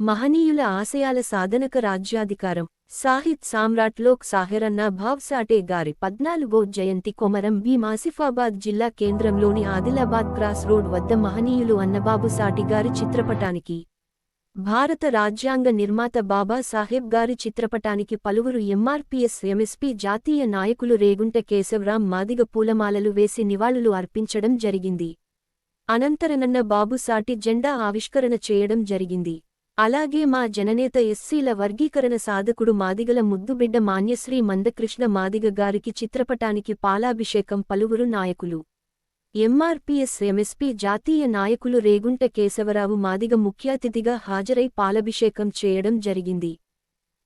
మహనీయుల ఆశయాల సాధనక రాజ్యాధికారం. సాహిత్ సామ్రాట్ లోక్ సాహెరన్న భావ్సాటే గారి పద్నాలుగో జయంతి కొమరం భీం ఆసిఫాబాద్ జిల్లా కేంద్రంలోని ఆదిలాబాద్ క్రాస్ రోడ్ వద్ద మహనీయులు అన్నబాబు సాటి గారి చిత్రపటానికి. భారత రాజ్యాంగ నిర్మాత బాబాసాహెబ్ గారి చిత్రపటానికి పలువురు ఎంఆర్పీఎస్ ఎంఎస్పీ జాతీయ నాయకులు రేగుంట కేశవరాం మాదిగ పూలమాలలు వేసి నివాళులు అర్పించడం జరిగింది. అనంతరనన్న బాబుసాటి జెండా ఆవిష్కరణ చేయడం జరిగింది. అలాగే మా జననేత ఎస్సీల వర్గీకరణ సాధకుడు మాదిగల ముద్దుబిడ్డ మాన్యశ్రీ మందకృష్ణ మాదిగ గారికి చిత్రపటానికి పాలాభిషేకం పలువురు నాయకులు. ఎంఆర్పీఎస్ ఎంఎస్పీ జాతీయ నాయకులు రేగుంట కేశవరావు మాదిగ ముఖ్యాతిథిగా హాజరై పాలభిషేకం చేయడం జరిగింది.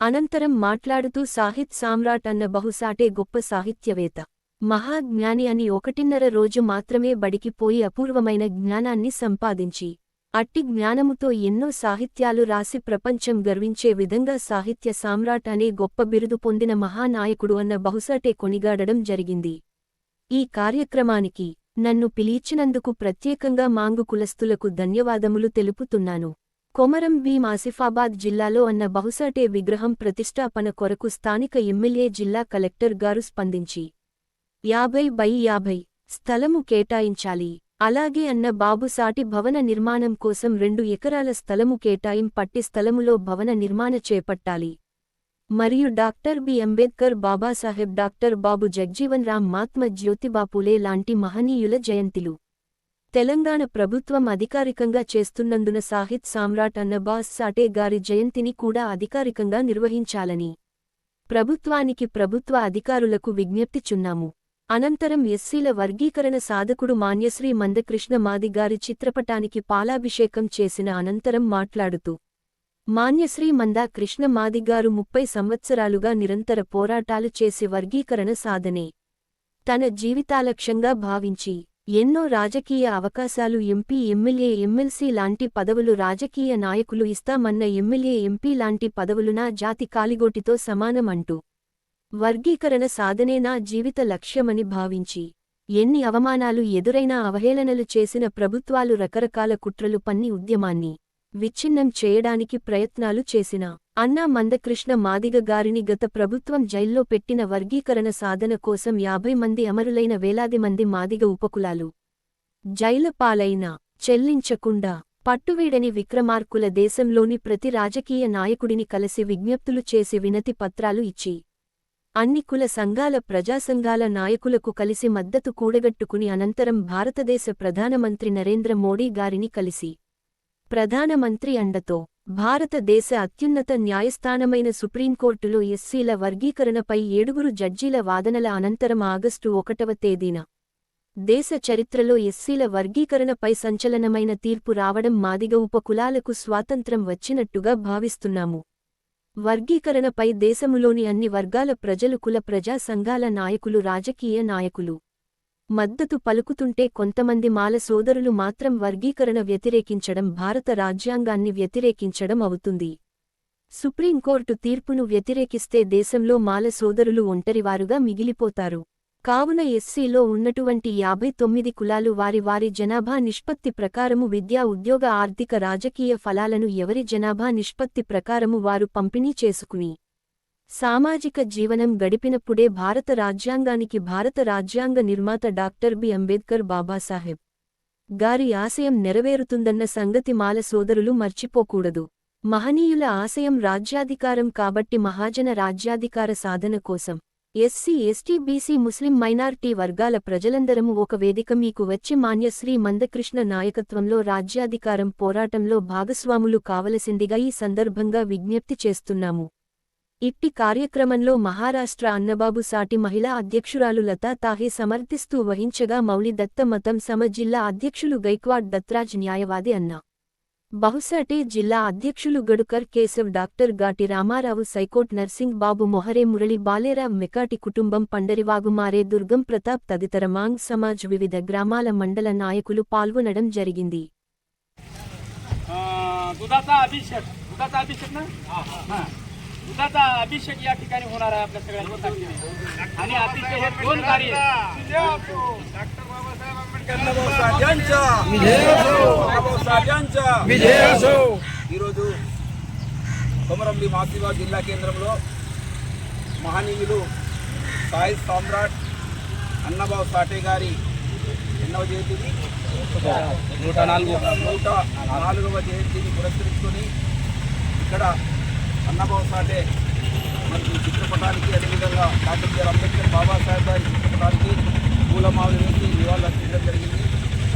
అనంతరం మాట్లాడుతూ సాహిత్ సామ్రాట్ అన్న బహుసాటే గొప్ప సాహిత్యవేత్త. మహాజ్ఞాని అని ఒకటిన్నర రోజు మాత్రమే బడికిపోయి అపూర్వమైన జ్ఞానాన్ని సంపాదించి అట్టి జ్ఞానముతో ఎన్నో సాహిత్యాలు రాసి ప్రపంచం గర్వించే విధంగా సాహిత్య సామ్రాట్ అనే గొప్ప బిరుదు పొందిన మహానాయకుడు అన్న బహుశటే కొనిగాడడం జరిగింది. ఈ కార్యక్రమానికి నన్ను పిలిచినందుకు ప్రత్యేకంగా మాంగు కులస్తులకు ధన్యవాదములు తెలుపుతున్నాను. కొమరం భీం ఆసిఫాబాద్ జిల్లాలో అన్న బహుశటే విగ్రహం ప్రతిష్టాపన కొరకు స్థానిక ఎమ్మెల్యే జిల్లా కలెక్టర్ గారు స్పందించి యాభై బై యాభై స్థలము కేటాయించాలి. అలాగే అన్న బాబుసాటి భవన నిర్మాణం కోసం రెండు ఎకరాల స్థలము కేటాయిం పట్టి స్థలములో భవన నిర్మాణ చేపట్టాలి. మరియు doctor B. Ambedkar Babasaheb doctor Babu Jagjivan Ram Mahatma Jyotiba Phule లాంటి మహనీయుల జయంతిలు. తెలంగాణ ప్రభుత్వం అధికారికంగా చేస్తున్నందున సాహిత్ సామ్రాట్ అన్నబాస్ సాటే గారి జయంతిని కూడా అధికారికంగా నిర్వహించాలని ప్రభుత్వానికి ప్రభుత్వ అధికారులకు విజ్ఞప్తిచున్నాము అనంతరం ఎస్సీల వర్గీకరణ సాధకుడు మాన్యశ్రీ మందకృష్ణ మాది గారి చిత్రపటానికి పాలాభిషేకం చేసిన అనంతరం మాట్లాడుతూ మాన్యశ్రీ మందా కృష్ణ మాదిగారు ముప్పై సంవత్సరాలుగా నిరంతర పోరాటాలు చేసి వర్గీకరణ సాధనే. తన జీవితాలక్ష్యంగా భావించి ఎన్నో రాజకీయ అవకాశాలు ఎంపీ ఎమ్మెల్యే ఎమ్మెల్సీ లాంటి పదవులు రాజకీయ నాయకులు ఇస్తామన్న ఎమ్మెల్యే ఎంపీ లాంటి పదవులునా జాతి కాలిగోటితో సమానమంటూ వర్గీకరణ సాధనే నా జీవిత లక్ష్యమని భావించి ఎన్ని అవమానాలు ఎదురైనా అవహేళనలు చేసిన ప్రభుత్వాలు రకరకాల కుట్రలు పన్ని ఉద్యమాన్ని విచ్ఛిన్నం చేయడానికి ప్రయత్నాలు చేసిన అన్నా మందకృష్ణ మాదిగ గారిని గత ప్రభుత్వం జైల్లో పెట్టిన వర్గీకరణ సాధన కోసం యాభై మంది అమరులైన వేలాది మంది మాదిగ ఉపకులాలు జైలు పాలైన చెల్లించకుండా పట్టువీడని విక్రమార్కుల దేశంలోని ప్రతి రాజకీయ నాయకుడిని కలిసి విజ్ఞప్తులు చేసి వినతి పత్రాలు ఇచ్చి అన్ని కుల సంఘాల ప్రజాసంఘాల నాయకులకు కలిసి మద్దతు కూడగట్టుకుని అనంతరం భారతదేశ ప్రధానమంత్రి నరేంద్ర మోడీ గారిని కలిసి ప్రధానమంత్రి అండతో భారతదేశ అత్యున్నత న్యాయస్థానమైన సుప్రీంకోర్టులో ఎస్సీల వర్గీకరణపై ఏడుగురు జడ్జీల వాదనల అనంతరం ఆగస్టు ఒకటవ తేదీన దేశ చరిత్రలో ఎస్సీల వర్గీకరణపై సంచలనమైన తీర్పు రావడం మాదిగ ఉపకులాలకు స్వాతంత్రం వచ్చినట్టుగా భావిస్తున్నాము. వర్గీకరణపై దేశములోని అన్ని వర్గాల ప్రజలు కుల ప్రజా సంఘాల నాయకులు రాజకీయ నాయకులు. మద్దతు పలుకుతుంటే కొంతమంది మాల సోదరులు మాత్రం వర్గీకరణ వ్యతిరేకించడం భారత రాజ్యాంగాన్ని వ్యతిరేకించడం అవుతుంది. సుప్రీంకోర్టు తీర్పును వ్యతిరేకిస్తే దేశంలో మాల సోదరులు ఒంటరివారుగా మిగిలిపోతారు. కావున ఎస్సీలో ఉన్నటువంటి యాభై తొమ్మిది కులాలు వారి వారి జనాభా నిష్పత్తి ప్రకారము విద్యా ఉద్యోగ ఆర్థిక రాజకీయ ఫలాలను ఎవరి జనాభా నిష్పత్తి ప్రకారము వారు పంపిణీ చేసుకుని సామాజిక జీవనం గడిపినప్పుడే భారత రాజ్యాంగానికి భారత రాజ్యాంగ నిర్మాత డాక్టర్ బి. అంబేద్కర్ బాబాసాహెబ్ గారి ఆశయం నెరవేరుతుందన్న సంగతి మాల సోదరులు మర్చిపోకూడదు. మహనీయుల ఆశయం రాజ్యాధికారం కాబట్టి మహాజన రాజ్యాధికార సాధన కోసం SC ST BC Muslim minority వర్గాల ప్రజలందరము ఒక వేదిక మీకు వచ్చి మాన్యశ్రీ మందకృష్ణ నాయకత్వంలో రాజ్యాధికారం పోరాటంలో భాగస్వాములు కావలసిందిగా ఈ సందర్భంగా విజ్ఞప్తి చేస్తున్నాము. ఇట్టి కార్యక్రమంలో మహారాష్ట్ర అన్నబాబు సాటి మహిళా అధ్యక్షురాలు లతా తాహే సమర్థిస్తూ వహించగా మౌలి దత్త మతం సమ జిల్లా అధ్యక్షులు గైక్వాడ్ దత్రాజ్ న్యాయవాది అన్నా. బహుశాటే జిల్లా అధ్యక్షులు గడుకర్ కేశవ్ డాక్టర్ గాటి రామారావు సైకోట్ నర్సింగ్ బాబు మొహరే మురళి బాలేరావ్ మెకాటి కుటుంబం పండరివాగుమారే దుర్గం ప్రతాప్ తదితర మాంగ్ సమాజ్ వివిధ గ్రామాల మండల నాయకులు పాల్గొనడం జరిగింది अं, दुधाचा अभिषेक दुधाचा अभिषेक ना हां. दुधाचा अभिषेक या ठिकाणी होणार आहे आपल्या सगळ्यांच्या ताकदीने. आणि अतिशय हे दोन कार्य डॉक्टर बाबासाहेब ఈరోజు కొమరంభి మాసిబాద్ జిల్లా కేంద్రంలో మహనీయులు సాయి సామ్రాట్ అన్నబాబు సాటే గారి ఎన్నవ జయంతిని నూట నాలుగు. నూట నాలుగవ జయంతిని పురస్కరించుకొని ఇక్కడ అన్నబాబు సాటే మనకి చిత్రపటానికి అదేవిధంగా డాక్టర్ అంబేద్కర్ బాబాసాహెబ్ గారి చిత్రపటానికి పూలమాలు నుంచి ఇవాళ అర్పించడం జరిగింది.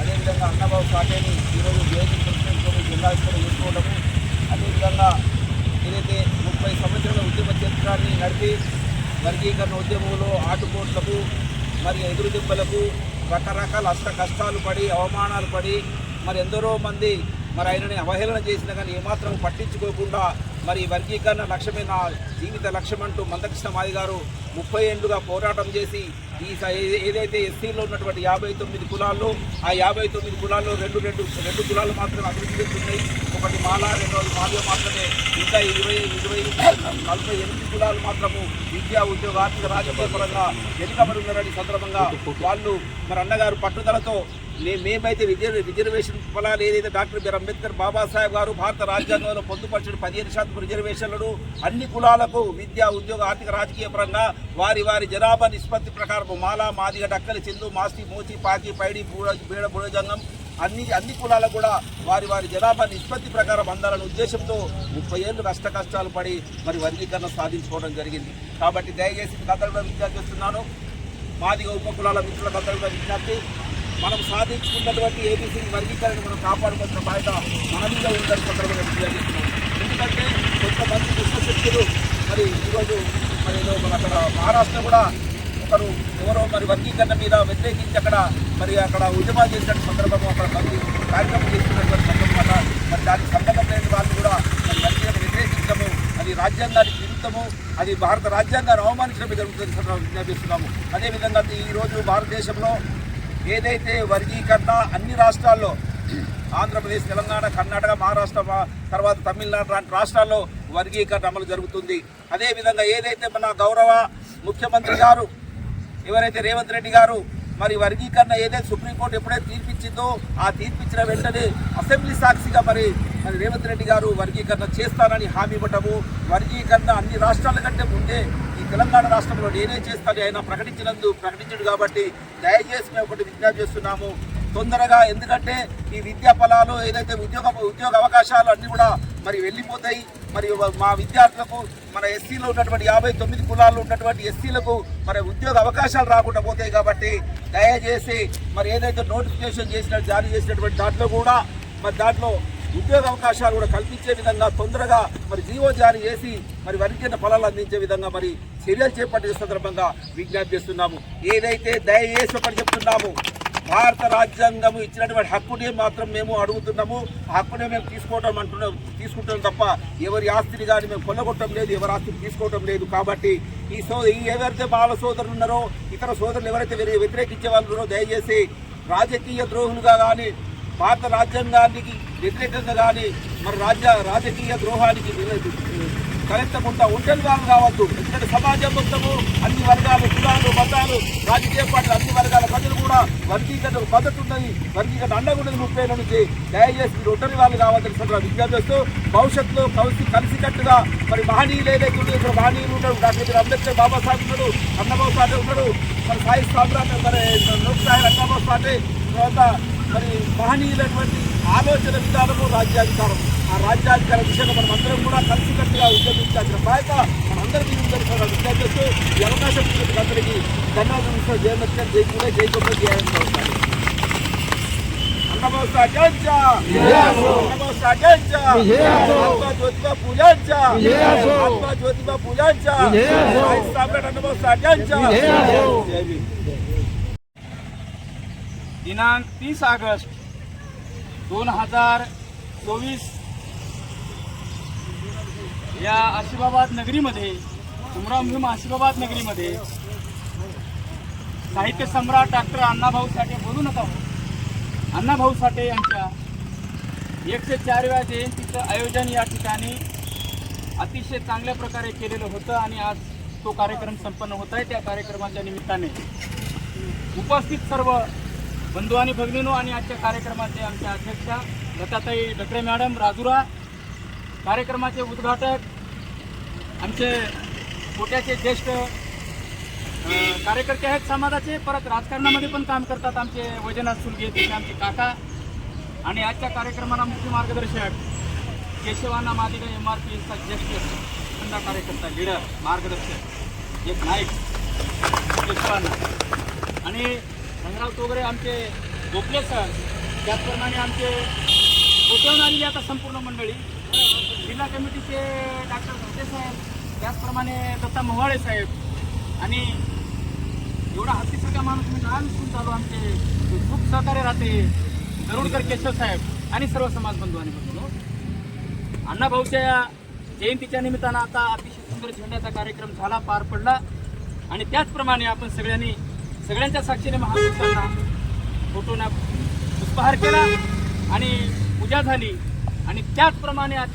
అదేవిధంగా అన్నబాబు కాటేని ఈరోజు జయంతి పురస్కరించుకొని జిల్లా స్థాయిలో చేసుకోవడము అదేవిధంగా ఏదైతే ముప్పై సంవత్సరాల ఉద్యమ చరిత్రాన్ని నడిపి వర్గీకరణ ఉద్యమంలో ఆటుపోట్లకు మరి ఎదురుదెబ్బలకు రకరకాల అష్ట కష్టాలు పడి అవమానాలు పడి మరి ఎందరో మంది మరి ఆయనని అవహేళన చేసినా కానీ ఏమాత్రం పట్టించుకోకుండా మరి వర్గీకరణ లక్ష్యమే నా జీవిత లక్ష్యం అంటూ మందకృష్ణ మాది గారు ముప్పై ఏళ్ళుగా పోరాటం చేసి ఈ ఏదైతే ఎస్సీలో ఉన్నటువంటి యాభై తొమ్మిది కులాల్లో ఆ యాభై తొమ్మిది కులాల్లో రెండు రెండు రెండు కులాలు మాత్రమే అభివృద్ధి చెందుతున్నాయి. ఒకటి మాల రెండవది మాలో మాత్రమే. ఇంకా ఇరవై ఇరవై నలభై ఎనిమిది కులాలు మాత్రము విద్యా ఉద్యోగ ఆర్థిక రాజకీయ పరంగా వెనుకబడి ఉన్నారని సందర్భంగా వాళ్ళు మరి అన్నగారు పట్టుదలతో మేమైతే రిజర్వ్ రిజర్వేషన్ ఫలాలు ఏదైతే డాక్టర్ బిఆర్ అంబేద్కర్ బాబాసాహెబ్ గారు భారత రాజ్యాంగంలో పొందుపరిచిన పదిహేను శాతం రిజర్వేషన్లను అన్ని కులాలకు విద్య ఉద్యోగ ఆర్థిక రాజకీయ పరంగా వారి వారి జనాభా నిష్పత్తి ప్రకారం మాల మాదిగ డక్కలి చిందు మాస్తి మోచి పాకి పైడి బూడ బీడ బుడజంగం అన్ని అన్ని కులాలకు కూడా వారి వారి జనాభా నిష్పత్తి ప్రకారం అందాలనే ఉద్దేశంతో ముప్పై ఏళ్ళు కష్ట కష్టాలు పడి మరి వర్గీకరణ సాధించుకోవడం జరిగింది. కాబట్టి దయచేసి అందరూ కూడా విజ్ఞప్తి చేస్తున్నాను. మాదిగ ఉప కులాల మిత్రులకు అందరూ విద్యార్థి విజ్ఞప్తి. మనం సాధించుకున్నటువంటి ఏబీసీ వర్గీకరణ మనం కాపాడుకున్న బయట మన మీద ఉందని సందర్భంగా తెలియజేస్తున్నాం ఎందుకంటే కొంతమంది దుష్టశక్తులు మరి ఈరోజు మరి ఏదో మన అక్కడ మహారాష్ట్ర కూడా ఒకరు ఎవరో మరి వర్గీకరణ మీద వ్యతిరేకించి అక్కడ మరి అక్కడ ఉద్యమాలు చేసిన సందర్భము అక్కడ మంది కార్యక్రమం చేస్తున్నటువంటి సందర్భం మరి దానికి సంబంధం లేని వాళ్ళు కూడా మరి వర్గీకరణ వ్యతిరేకించడము అది రాజ్యాంగానికి విరుద్ధము అది భారత రాజ్యాంగాన్ని అవమానించడం జరుగుతుంది సందర్భంగా విజ్ఞాపిస్తున్నాము. అదేవిధంగా ఈరోజు భారతదేశంలో ఏదైతే వర్గీకరణ అన్ని రాష్ట్రాల్లో ఆంధ్రప్రదేశ్ తెలంగాణ కర్ణాటక మహారాష్ట్ర మా- తర్వాత తమిళనాడు లాంటి రాష్ట్రాల్లో వర్గీకరణ అమలు జరుగుతుంది. అదేవిధంగా ఏదైతే మన గౌరవ ముఖ్యమంత్రి గారు ఎవరైతే రేవంత్ రెడ్డి గారు మరి వర్గీకరణ ఏదైతే సుప్రీంకోర్టు ఎప్పుడైతే తీర్పిచ్చిందో ఆ తీర్పిచ్చిన వెంటనే అసెంబ్లీ సాక్షిగా మరి మరి రేవంత్ రెడ్డి గారు వర్గీకరణ చేస్తానని హామీ ఇవ్వటము వర్గీకరణ అన్ని రాష్ట్రాల కంటే ముందే తెలంగాణ రాష్ట్రంలో నేనే చేస్తాను ఆయన ప్రకటించినందు ప్రకటించడు కాబట్టి దయచేసి మేము ఒకటి విజ్ఞప్తి చేస్తున్నాము. తొందరగా ఎందుకంటే ఈ విద్యా ఫలాలు ఏదైతే ఉద్యోగ ఉద్యోగ అవకాశాలు అన్నీ కూడా మరి వెళ్ళిపోతాయి. మరి మా విద్యార్థులకు మన ఎస్సీలో ఉన్నటువంటి యాభై తొమ్మిది కులాల్లో ఉన్నటువంటి ఎస్సీలకు మరి ఉద్యోగ అవకాశాలు రాకుండా పోతాయి కాబట్టి దయచేసి మరి ఏదైతే నోటిఫికేషన్ చేసిన జారీ చేసినటువంటి దాంట్లో కూడా మరి దాంట్లో ఉద్యోగ అవకాశాలు కూడా కల్పించే విధంగా తొందరగా మరి జీవో జారీ చేసి మరి వరికిన ఫలాలు అందించే విధంగా మరి చర్యలు చేపట్టిన సందర్భంగా విజ్ఞప్తి చేస్తున్నాము. ఏదైతే దయచేసి ఒకటి చెప్తున్నాము భారత రాజ్యాంగము ఇచ్చినటువంటి హక్కునే మాత్రం మేము అడుగుతున్నాము. ఆ హక్కునే మేము తీసుకోవటం అంటున్నాం తీసుకుంటాం తప్ప ఎవరి ఆస్తిని కానీ మేము కొల్లగొట్టడం లేదు ఎవరి ఆస్తిని తీసుకోవటం లేదు. కాబట్టి ఈ సో ఈ ఎవరైతే బాల సోదరులు ఉన్నారో ఇతర సోదరులు ఎవరైతే వ్యతిరేకించే వాళ్ళు ఉన్నారో దయచేసి రాజకీయ ద్రోహులుగా కానీ భారత రాజ్యాంగానికి వ్యతిరేకంగా కానీ మరి రాజ్య రాజకీయ ద్రోహానికి కరెక్టకుండా ఒంటరి వాళ్ళు కావద్దు. ఎందుకంటే సమాజం మొత్తము అన్ని వర్గాలు కులాలు మతాలు రాజకీయ పార్టీలు అన్ని వర్గాల ప్రజలు కూడా వర్గీకరణ మద్దతు ఉన్నది. వర్గీకరణ అండగుండదు ముప్పై నుంచి. దయచేసి మీరు ఒంటరి వాళ్ళు కావద్దని సందర్భంగా విజ్ఞప్తి చేస్తూ భవిష్యత్తులో కలిసి కలిసికట్టుగా మరి మహనీయులు ఏదైతే ఉన్నారో ఇక్కడ మహనీయులు ఉన్నారు డాక్టర్ అంబేద్కర్ బాబాసాహెబ్ ఉన్నాడు అన్నబాబు సాటే ఉన్నాడు మరి సాయి సామ్రాట్ మరి లోక్ సాహెబ్ అన్నబాబు సాటే తర్వాత మరి మహనీయులైనటువంటి ఆలోచన విధానము రాజ్యాధికారం ఆ రాజ్యాధికార విషయంలో మనం అందరం కూడా కలిసికట్టుగా ఉద్యమించాల్సిన బాధ్యత మనందరికీ ఉందని కూడా విజ్ఞప్తి చేస్తూ ఈ అవకాశం ఇచ్చినందుకు అందరికీ ధన్యవాదాలు జయమత్యం జై కూడా జై కూడా జయాన్ని అన్నమోస్తా జంచ అన్నమోస్తా జంచ ఆత్మ జ్యోతిబా పూజంచ ఆత్మ జ్యోతిబా పూజంచ సామ్రాట్ అన్నమోస్తా జంచ జై భీమ్ दिनांक तीस ऑगस्ट दोन हजार चोवीस या आशिबाबाद नगरीमध्ये उमरामभीम आशिबाबाद नगरीमध्ये साहित्य सम्राट डॉक्टर अण्णाभाऊ साठे बोलू नका हो. अण्णाभाऊ साठे यांच्या एकशे चारव्या जयंतीचं आयोजन या ठिकाणी अतिशय चांगल्या प्रकारे केलेलं होतं आणि आज तो कार्यक्रम संपन्न होत आहे. त्या कार्यक्रमाच्या निमित्ताने उपस्थित सर्व बंधू आणि भगिनीनो आणि आजच्या कार्यक्रमाचे आमच्या अध्यक्षा लताताई डकडे मॅडम राजुरा कार्यक्रमाचे उद्घाटक आमचे कोट्याचे ज्येष्ठ कार्यकर्ते आहेत समाजाचे. परत राजकारणामध्ये पण काम करतात आमचे वैजनाथ सुलगे ते आमचे काका. आणि आजच्या कार्यक्रमाला मुख्य मार्गदर्शक केशवाना मादिका एम आर पी एसचा ज्येष्ठ खंडा कार्यकर्ता लीडर मार्गदर्शक एक नाईक केशवाना. आणि रंगराव तोगरे आमचे गोखले सर त्याचप्रमाणे आमचे कोटवून आलेली आता संपूर्ण मंडळी जिल्हा कमिटीचे डॉक्टर धोते साहेब त्याचप्रमाणे दत्ता मोहाळे साहेब आणि एवढा हत्तीसारखा माणूस मी लहान असून चालू आमचे खूप सहकार्य राहते गरुडकर केशव साहेब आणि सर्व समाज बंधू आणि बंधू अण्णाभाऊच्या जयंतीच्या निमित्तानं आता अतिशय सुंदर झेंड्याचा कार्यक्रम झाला पार पडला. आणि त्याचप्रमाणे आपण सगळ्यांनी सगळ्यांच्या साक्षीने महापुरुषांना फोटोना पुष्पहार केला आणि पूजा झाली. आणि त्याचप्रमाणे अति